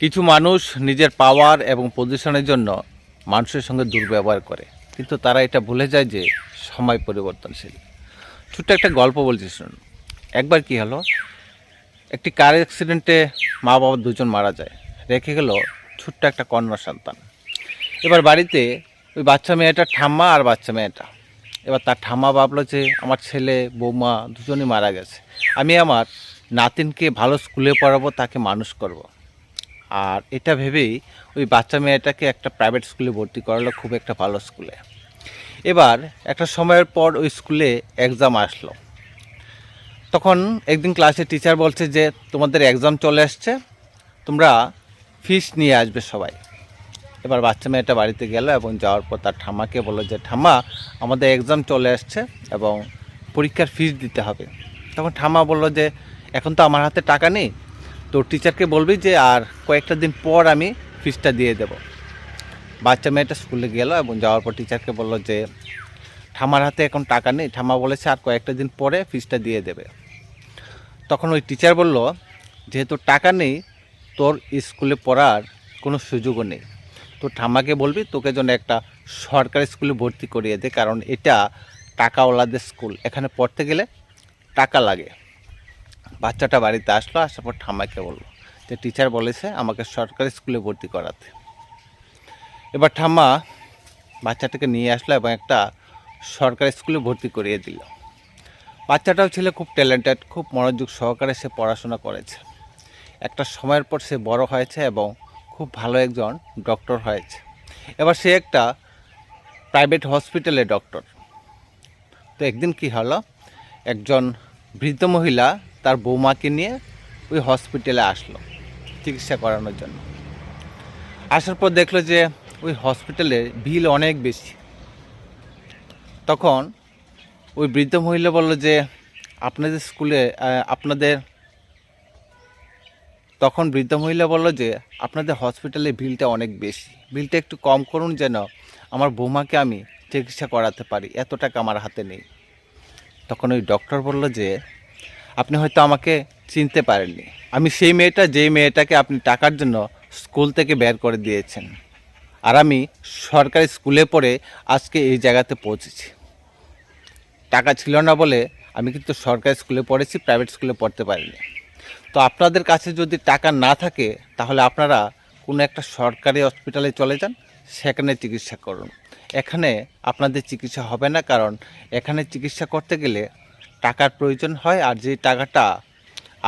কিছু মানুষ নিজের পাওয়ার এবং পজিশনের জন্য মানুষের সঙ্গে দুর্ব্যবহার করে। কিন্তু তারা এটা ভুলে যায় যে সময় পরিবর্তনশীল। ছোট্ট একটা গল্প বলছি, শুনুন। একবার কি হলো, একটি কার অ্যাক্সিডেন্টে মা বাবা দুজন মারা যায়। রেখে গেল ছোট্ট একটা কন্যা সন্তান। এবার বাড়িতে ওই বাচ্চা মেয়েটা ঠাম্মা আর বাচ্চা মেয়েটা। এবার তার ঠাম্মা ভাবলো যে আমার ছেলে, বৌমা দুজনই মারা গেছে। আমি আমার নাতিনকে ভালো স্কুলে পড়াবো, তাকে মানুষ করব। আর এটা ভেবেই ওই বাচ্চা মেয়েটাকে একটা প্রাইভেট স্কুলে ভর্তি করালো, খুব একটা ভালো স্কুলে এবার একটা সময়ের পর ওই স্কুলে এক্সাম আসলো। তখন একদিন ক্লাসে টিচার বলছে যে, তোমাদের এক্সাম চলে আসছে, তোমরা ফিস নিয়ে আসবে সবাই। এবার বাচ্চা মেয়েটা বাড়িতে গেল এবং যাওয়ার পর তার ঠাম্মাকে বলল যে, ঠাম্মা, আমাদের এক্সাম চলে আসছে এবং পরীক্ষার ফিস দিতে হবে। তখন ঠাম্মা বলল যে, এখন তো আমার হাতে টাকা নেই তো টিচারকে বলবি যে, আর কয়েকটা দিন পর আমি ফিসটা দিয়ে দেব। বাচ্চা মেয়েটা স্কুলে গেল এবং যাওয়ার পর টিচারকে বলল যে ঠাম্মার হাতে এখন টাকা নেই। ঠাম্মা বলেছে, আর কয়েকটা দিন পরে ফিসটা দিয়ে দেবে। তখন ওই টিচার বলল, যেহেতু টাকা নেই, তোর স্কুলে পড়ার কোনো সুযোগও নেই। তো ঠাম্মাকে বলবি, তোকে যেন একটা সরকারি স্কুলে ভর্তি করিয়ে দে, কারণ এটা টাকাওয়ালাদের স্কুল এখানে পড়তে গেলে টাকা লাগে। বাচ্চাটা বাড়িতে আসলো, আসার পর ঠাম্মাকে বলল, যে টিচার বলেছে আমাকে সরকারি স্কুলে ভর্তি করাতে। এবার ঠাম্মা বাচ্চাটাকে নিয়ে আসলো এবং একটা সরকারি স্কুলে ভর্তি করিয়ে দিল। বাচ্চাটাও ছেলে খুব ট্যালেন্টেড খুব মনোযোগ সহকারে সে পড়াশোনা করেছে। একটা সময়ের পর সে বড় হয়েছে এবং খুব ভালো একজন ডক্টর হয়েছে। এবার সে একটা প্রাইভেট হসপিটালে ডক্টর তো একদিন কি হলো, একজন বৃদ্ধ মহিলা তার বৌমাকে নিয়ে ওই হসপিটালে আসলো চিকিৎসা করানোর জন্য। আসার পর দেখল যে ওই হসপিটালে বিল অনেক বেশি। তখন ওই বৃদ্ধ মহিলা বলল যে, আপনাদের স্কুলে আপনাদের তখন বৃদ্ধ মহিলা বলল যে, আপনাদের হসপিটালে বিলটা অনেক বেশি। বিলটা একটু কম করুন যেন আমার বৌমাকে আমি চিকিৎসা করাতে পারি। এত টাকা আমার হাতে নেই তখন ওই ডক্টর বলল যে আপনি হয়তো আমাকে চিনতে পারেননি। আমি সেই মেয়েটা, যেই মেয়েটাকে আপনি টাকার জন্য স্কুল থেকে বের করে দিয়েছেন। আর আমি সরকারি স্কুলে পড়ে আজকে এই জায়গাতে পৌঁছেছি। টাকা ছিল না বলে আমি কিন্তু সরকারি স্কুলে পড়েছি, প্রাইভেট স্কুলে পড়তে পারিনি। তো আপনাদের কাছে যদি টাকা না থাকে, তাহলে আপনারা কোনো একটা সরকারি হসপিটালে চলে যান, সেখানে চিকিৎসা করুন। এখানে আপনাদের চিকিৎসা হবে না, কারণ এখানে চিকিৎসা করতে গেলে টাকার প্রয়োজন হয় আর যে টাকাটা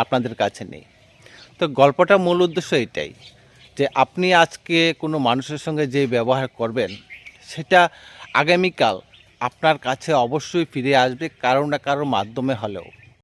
আপনাদের কাছে নেই। তো গল্পটা মূল উদ্দেশ্য এটাই যে আপনি আজকে কোনো মানুষের সঙ্গে যে ব্যবহার করবেন, সেটা আগামীকাল আপনার কাছে অবশ্যই ফিরে আসবে কারও না কারোর মাধ্যমে হলেও।